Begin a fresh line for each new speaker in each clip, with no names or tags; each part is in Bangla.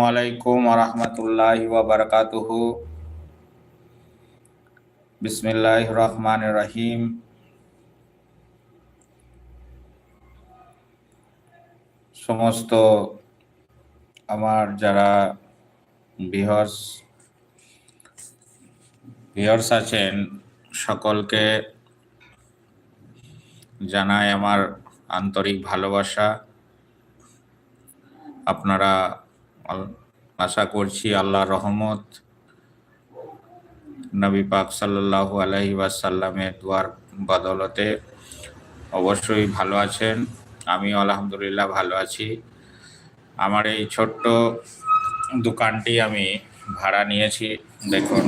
আলাইকুম রহমতুল্লাহ বারকাতুহ বিসমিল্লাহ রহমান রহিম সমস্ত আমার যারা বিহর্স বিহর্স আছেন সকলকে জানাই আমার আন্তরিক ভালোবাসা। আপনারা আশা করছি আল্লাহ রহমত নবী পাক সাল্লাহু আলহি ওয়াসাল্লামের দুয়ার বদলতে অবশ্যই ভালো আছেন। আমি আলহামদুলিল্লাহ ভালো আছি। আমার এই ছোট্ট দোকানটি আমি ভাড়া নিয়েছি। দেখুন,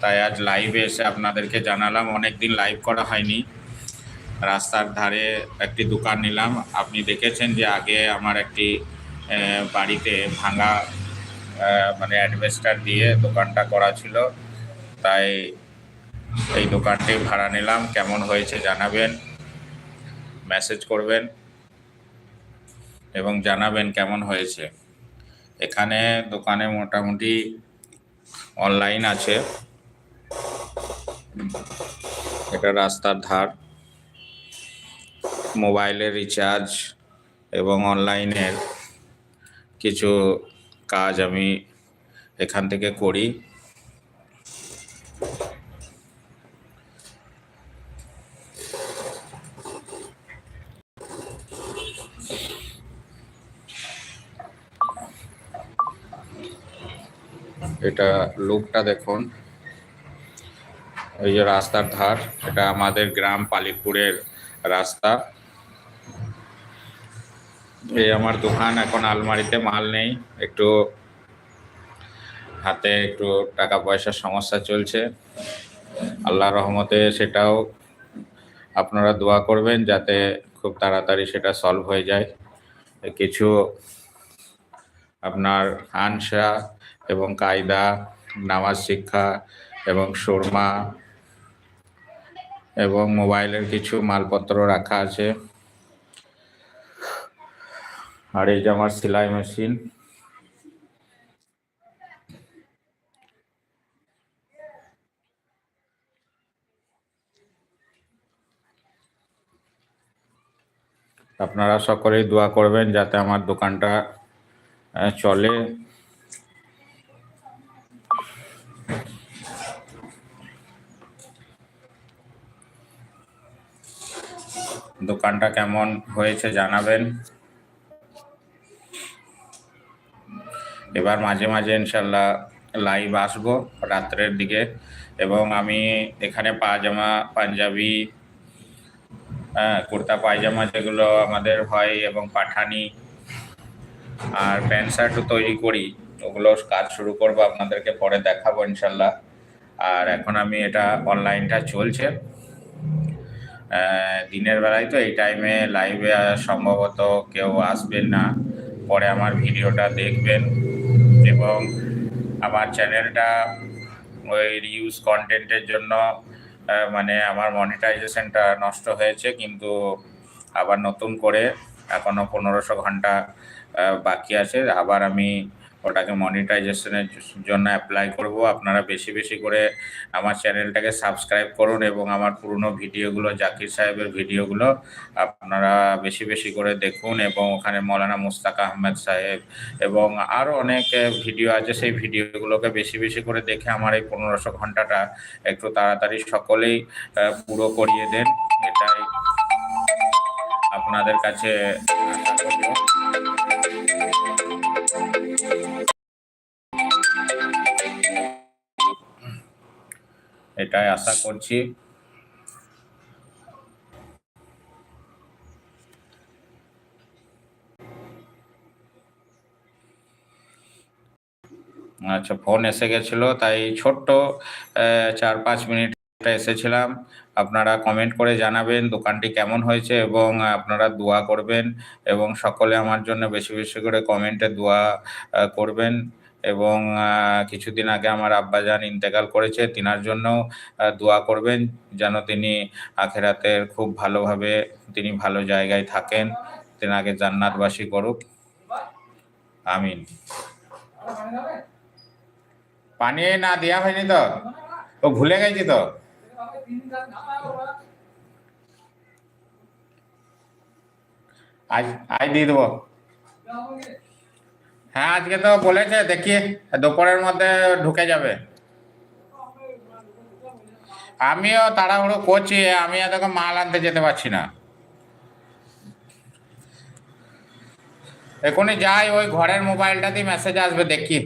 তাই আজ লাইভে এসে আপনাদেরকে জানালাম। অনেক দিন লাইভ করা হয়নি। রাস্তার ধারে একটি দোকান নিলাম। আপনি দেখেছেন যে আগে আমার একটি বাড়িতে ভাঙা মানে অ্যাডভেস্টার দিয়ে দোকানটা করা ছিল। তাই এই দোকানটি ভাড়া নিলাম। কেমন হয়েছে জানাবেন মেসেজ করবেন এবং জানাবেন কেমন হয়েছে। এখানে দোকানে মোটামুটি অনলাইন আছে। এটা রাস্তার ধার। মোবাইলের রিচার্জ এবং অনলাইনের কিছু কাজ আমি এখান থেকে করি। এটা লুকটা দেখুন। এই যে রাস্তার ধার, এটা আমাদের গ্রাম পালিপুরের রাস্তা। এই আমার দোকান, এখন আলমারিতে মাল নেই। একটু হাতে একটু টাকা পয়সার সমস্যা চলছে। আল্লাহ রহমতে সেটাও আপনারা দোয়া করবেন যাতে খুব তাড়াতাড়ি সেটা সলভ হয়ে যায়। কিছু আপনার আনসা এবং কায়দা, নামাজ শিক্ষা এবং সুরমা এবং মোবাইলের কিছু মালপত্র রাখা আছে। আর এই যে আমার সেলাই মেশিন। আপনারা সকলেই দোয়া করবেন যাতে আমার দোকানটা চলে। দোকানটা কেমন হয়েছে জানাবেন। এবার মাঝে মাঝে ইনশাল্লাহ লাইভ আসব রাত্রের দিকে। এবং আমি এখানে পাজামা পাঞ্জাবি হ্যাঁ কুর্তা, পায়জামা যেগুলো আমাদের হয় এবং পাঠানি আর প্যান্ট শার্টও তৈরি করি, ওগুলো কাজ শুরু করব, আপনাদেরকে পরে দেখাবো ইনশাল্লাহ। আর এখন আমি এটা অনলাইনটা চলছে। দিনের বেলায় তো এই টাইমে লাইভে সম্ভবত কেউ আসবেন না। পরে আমার ভিডিওটা দেখবেন। এবং আমার চ্যানেলটা ওই রিউজ কন্টেন্টের জন্য মানে আমার মনিটাইজেশনটা নষ্ট হয়েছে, কিন্তু আবার নতুন করে এখনও পনেরোশো ঘণ্টা বাকি আছে। আবার আমি ওটাকে মনিটাইজেশনের জন্য অ্যাপ্লাই করব। আপনারা বেশি বেশি করে আমার চ্যানেলটাকে সাবস্ক্রাইব করুন এবং আমার পুরনো ভিডিওগুলো, জাকির সাহেবের ভিডিওগুলো আপনারা বেশি বেশি করে দেখুন এবং ওখানে মৌলানা মুস্তাক আহমেদ সাহেব এবং আরও অনেক ভিডিও আছে। সেই ভিডিওগুলোকে বেশি বেশি করে দেখে আমার এই পনেরোশো ঘন্টাটা একটু তাড়াতাড়ি সকলেই পুরো করিয়ে দেন। এটাই আপনাদের কাছে এটাই আশা করছি। আচ্ছা ফোন এসে গেছিল, তাই ছোট্ট চার পাঁচ মিনিট এসেছিলাম। আপনারা কমেন্ট করে জানাবেন দোকানটি কেমন হয়েছে এবং আপনারা দোয়া করবেন এবং সকলে আমার জন্য বেশি বেশি করে কমেন্টে দোয়া করবেন। এবং কিছুদিন আগে আমার আব্বাজান ইন্তেকাল করেছে, তিনার জন্য দোয়া করবেন যেন তিনি আখেরাতের খুব ভালোভাবে তিনি ভালো জায়গায় থাকেন। তেনাকে জান্নাতবাসী করুক। আমিন। পানি না দেওয়া হয়নি তো? ও ভুলে গেছি তো? আজ আজ দিয়ে দেবো। হ্যাঁ আজকে তো বলেছে, দেখি দুপুরের মধ্যে ঢুকে যাবে। আমিও তাড়াহুড়ো করছি, আমি এতক্ষণ মাল আনতে যেতে পারছি না। এখনই যাই, ওই ঘরের মোবাইলটাতেই মেসেজ আসবে, দেখি।